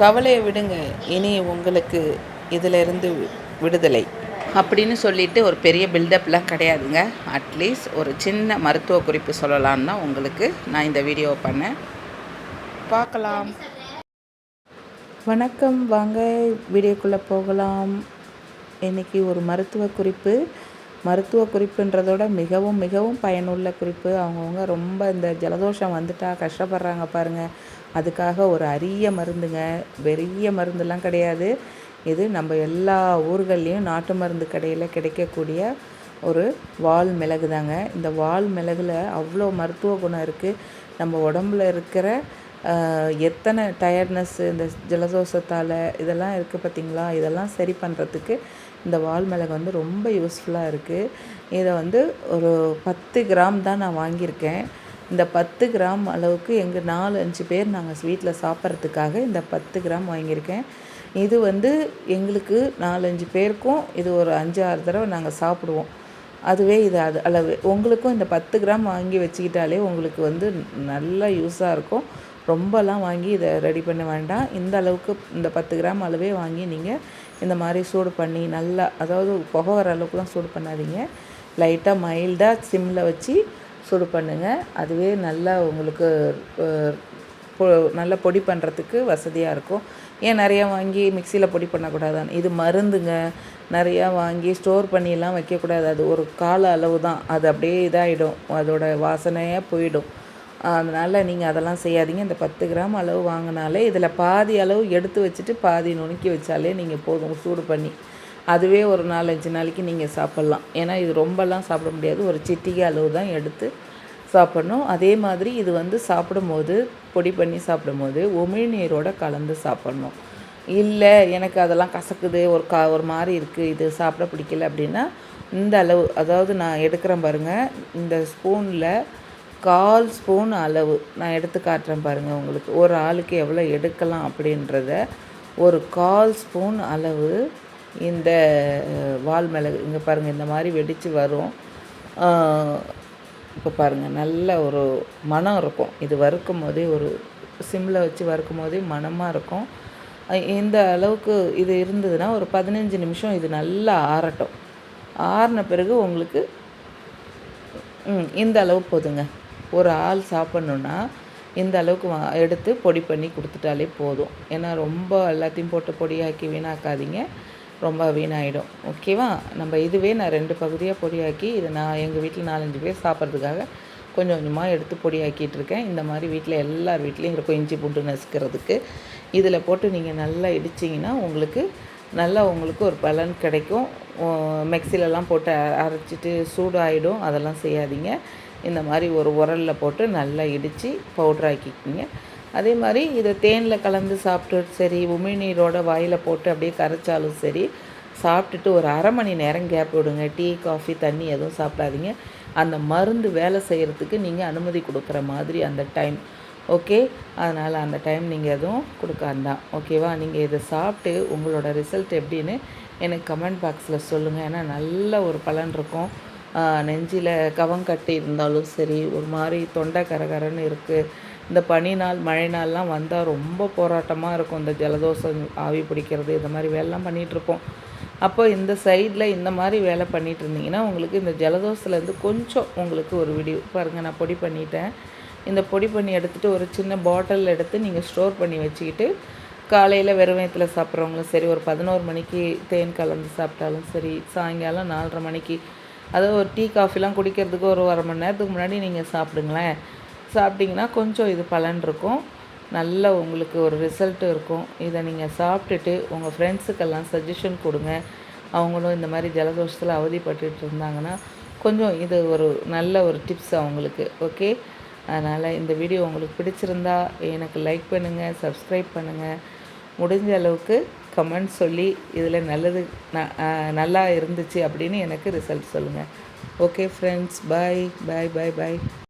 கவலையை விடுங்க இனி உங்களுக்கு இதிலிருந்து விடுதலை. அப்படின்னு சொல்லிட்டு ஒரு பெரிய பில்டப்லாம் கிடையாதுங்க. அட்லீஸ்ட் ஒரு சின்ன மருத்துவ குறிப்பு சொல்லலான்னு தான் உங்களுக்கு நான் இந்த வீடியோ பண்ணேன். பார்க்கலாம். வணக்கம் வாங்க வீடியோக்குள்ளே போகலாம். இன்றைக்கி ஒரு மருத்துவ குறிப்பு. மருத்துவ குறிப்புன்றதோட மிகவும் மிகவும் பயனுள்ள குறிப்பு. அவங்கவுங்க ரொம்ப இந்த ஜலதோஷம் வந்துட்டா கஷ்டப்படுறாங்க பாருங்கள் அதுக்காக ஒரு அரிய மருந்துங்க. பெரிய மருந்துலாம் கிடையாது. இது நம்ம எல்லா ஊர்கள்லேயும் நாட்டு மருந்து கடையில் கிடைக்கக்கூடிய ஒரு வால் மிளகு தாங்க இந்த வால் மிளகுல அவ்வளோ மருத்துவ குணம் இருக்குது நம்ம உடம்புல இருக்கிற எத்தனை டயர்ட்னஸ்ஸு இந்த ஜலதோஷத்தால் இதெல்லாம் இருக்குது பார்த்திங்களா இதெல்லாம் சரி பண்ணுறதுக்கு இந்த வால் மிளகு வந்து ரொம்ப யூஸ்ஃபுல்லாக இருக்குது இதை வந்து ஒரு பத்து கிராம் தான் நான் வாங்கியிருக்கேன். இந்த பத்து கிராம் அளவுக்கு எங்கள் நாலு அஞ்சு பேர் நாங்கள் வீட்டில் சாப்பிட்றதுக்காக இந்த பத்து கிராம் வாங்கியிருக்கேன். இது வந்து எங்களுக்கு நாலஞ்சு பேருக்கும் இது ஒரு அஞ்சு ஆறு தடவை நாங்கள் சாப்பிடுவோம். அதுவே இது அது அளவு. உங்களுக்கும் இந்த பத்து கிராம் வாங்கி வச்சுக்கிட்டாலே உங்களுக்கு வந்து நல்லா யூஸாக இருக்கும். ரொம்பலாம் வாங்கி இதை ரெடி பண்ண வேண்டாம். இந்த அளவுக்கு இந்த பத்து கிராம் அளவே வாங்கி நீங்கள் இந்த மாதிரி சூடு பண்ணி நல்லா அதாவது புகை வர அளவுக்குலாம் சூடு பண்ணாதீங்க. லைட்டாக மைல்டாக சிம்மில் வச்சு சூடு பண்ணுங்கள் அதுவே நல்லா உங்களுக்கு நல்லா பொடி பண்ணுறதுக்கு வசதியாக இருக்கும். ஏன் நிறையா வாங்கி மிக்சியில் பொடி பண்ணக்கூடாதான்னு? இது மருந்துங்க. நிறையா வாங்கி ஸ்டோர் பண்ணியெல்லாம் வைக்கக்கூடாது. அது ஒரு கால அளவு தான். அது அப்படியே இதாகிடும் அதோட வாசனையாக போயிடும். அதனால் நீங்கள் அதெல்லாம் செய்யாதீங்க. இந்த பத்து கிராம் அளவு வாங்கினாலே இதில் பாதி அளவு எடுத்து வச்சுட்டு பாதி நுணுக்கி வச்சாலே நீங்கள் போதும். சூடு பண்ணி. அதுவே ஒரு நாலஞ்சு நாளைக்கு நீங்கள் சாப்பிட்லாம். ஏன்னா இது ரொம்பலாம் சாப்பிட முடியாது. ஒரு சிட்டிகை அளவு தான் எடுத்து சாப்பிட்ணும். அதே மாதிரி இது வந்து சாப்பிடும்போது பொடி பண்ணி சாப்பிடும்போது உமிழ்நீரோட கலந்து சாப்பிட்ணும். இல்லை எனக்கு அதெல்லாம் கசக்குது ஒரு கா ஒரு மாதிரி இருக்குது இது சாப்பிட பிடிக்கல அப்படின்னா இந்த அளவு அதாவது நான் எடுக்கிறேன் பாருங்கள் இந்த ஸ்பூனில் கால் ஸ்பூன் அளவு நான் எடுத்து காட்டுறேன் பாருங்கள் உங்களுக்கு. ஒரு ஆளுக்கு எவ்வளோ எடுக்கலாம் அப்படின்றத ஒரு கால் ஸ்பூன் அளவு இந்த வால் மிளகு இங்கே பாருங்கள் இந்த மாதிரி வெடித்து வரும். இப்போ பாருங்கள் நல்ல ஒரு மனம் இருக்கும். இது வறுக்கும் போதே ஒரு சிம்மில் வச்சு வறுக்கும் போதே மனமாக இருக்கும். இந்த அளவுக்கு இது இருந்ததுன்னா ஒரு பதினஞ்சு நிமிஷம் இது நல்லா ஆறட்டும். ஆறின பிறகு உங்களுக்கு இந்த அளவு போதுங்க. ஒரு ஆள் சாப்பிட்ணுன்னா இந்த அளவுக்கு வா எடுத்து பொடி பண்ணி கொடுத்துட்டாலே போதும். ஏன்னா ரொம்ப எல்லாத்தையும் போட்டு பொடியாக்கி வீணாக்காதீங்க. ரொம்ப வீணாயிடும். ஓகேவா? நம்ம இதுவே நான் ரெண்டு பகுதியாக பொடியாக்கி இதை நான் எங்கள் வீட்டில் நாலஞ்சு பேர் சாப்பிட்றதுக்காக கொஞ்சம் கொஞ்சமாக எடுத்து பொடியாக்கிட்டு இருக்கேன். இந்த மாதிரி வீட்டில் எல்லார் வீட்லேயும் இருக்கும் இஞ்சி பூண்டு நசுக்கிறதுக்கு. இதில் போட்டு நீங்கள் நல்லா இடிச்சிங்கன்னா உங்களுக்கு நல்லா உங்களுக்கு ஒரு பலன் கிடைக்கும். மிக்சிலெலாம் போட்டு அரைச்சிட்டு சூடாகிடும் அதெல்லாம் செய்யாதீங்க. இந்த மாதிரி ஒரு உரலில் போட்டு நல்லா இடித்து பவுட்ராக்கிக்கிங்க அதே மாதிரி இதை தேனில் கலந்து சாப்பிட்டு சரி உமிழ்நீரோட வாயில் போட்டு அப்படியே கரைச்சாலும் சரி சாப்பிட்டுட்டு ஒரு அரை மணி நேரம் கேப் விடுங்க. டீ காஃபி தண்ணி எதுவும் சாப்பிடாதீங்க. அந்த மருந்து வேலை செய்கிறதுக்கு நீங்கள் அனுமதி கொடுக்குற மாதிரி அந்த டைம் ஓகே அதனால் அந்த டைம் நீங்கள் எதுவும் கொடுக்காந்தான் ஓகேவா நீங்கள் இதை சாப்பிட்டு உங்களோட ரிசல்ட் எப்படின்னு எனக்கு கமெண்ட் பாக்ஸில் சொல்லுங்கள் ஏன்னா நல்ல ஒரு பலன் இருக்கும். நெஞ்சில் கவங்கட்டி இருந்தாலும் சரி ஒரு மாதிரி தொண்டை கரகரன்னு இருக்குது இந்த பனி நாள் மழை நாள்லாம் வந்தால் ரொம்ப போராட்டமாக இருக்கும். இந்த ஜலதோஷம் ஆவி பிடிக்கிறது இந்த மாதிரி வேலைலாம் பண்ணிகிட்ருப்போம் அப்போ இந்த சைடில் இந்த மாதிரி வேலை பண்ணிகிட்டு இருந்தீங்கன்னா உங்களுக்கு இந்த ஜலதோஷத்துலேருந்து கொஞ்சம் உங்களுக்கு ஒரு விடிவு பாருங்கள் நான் பொடி பண்ணிட்டேன். இந்த பொடி பண்ணி எடுத்துகிட்டு ஒரு சின்ன பாட்டில் எடுத்து நீங்கள் ஸ்டோர் பண்ணி வச்சுக்கிட்டு காலையில் வெறும் வயத்தில் சாப்பிட்றவங்களும் சரி ஒரு பதினோரு மணிக்கு தேன் கலந்து சாப்பிட்டாலும் சரி சாயங்காலம் நாலரை மணிக்கு அதாவது ஒரு டீ காஃபிலாம் குடிக்கிறதுக்கு ஒரு அரை மணி நேரத்துக்கு முன்னாடி நீங்கள் சாப்பிடுங்களேன். சாப்பிட்டிங்கன்னா கொஞ்சம் இது பலன் இருக்கும். நல்ல உங்களுக்கு ஒரு ரிசல்ட்டு இருக்கும். இதை நீங்கள் சாப்பிட்டுட்டு உங்கள் ஃப்ரெண்ட்ஸுக்கெல்லாம் சஜஷன் கொடுங்க. அவங்களும் இந்த மாதிரி ஜலதோஷத்தில் அவதிப்பட்டு இருந்தாங்கன்னா கொஞ்சம் இது ஒரு நல்ல ஒரு டிப்ஸ் அவங்களுக்கு ஓகே அதனால் இந்த வீடியோ உங்களுக்கு பிடிச்சிருந்தா எனக்கு லைக் பண்ணுங்கள் சப்ஸ்கிரைப் பண்ணுங்கள் முடிஞ்ச அளவுக்கு கமெண்ட் சொல்லி இதில் நல்லது நல்லா இருந்துச்சு அப்படின்னு எனக்கு ரிசல்ட் சொல்லுங்கள் ஓகே ஃப்ரெண்ட்ஸ் பாய் பாய் பாய் பாய்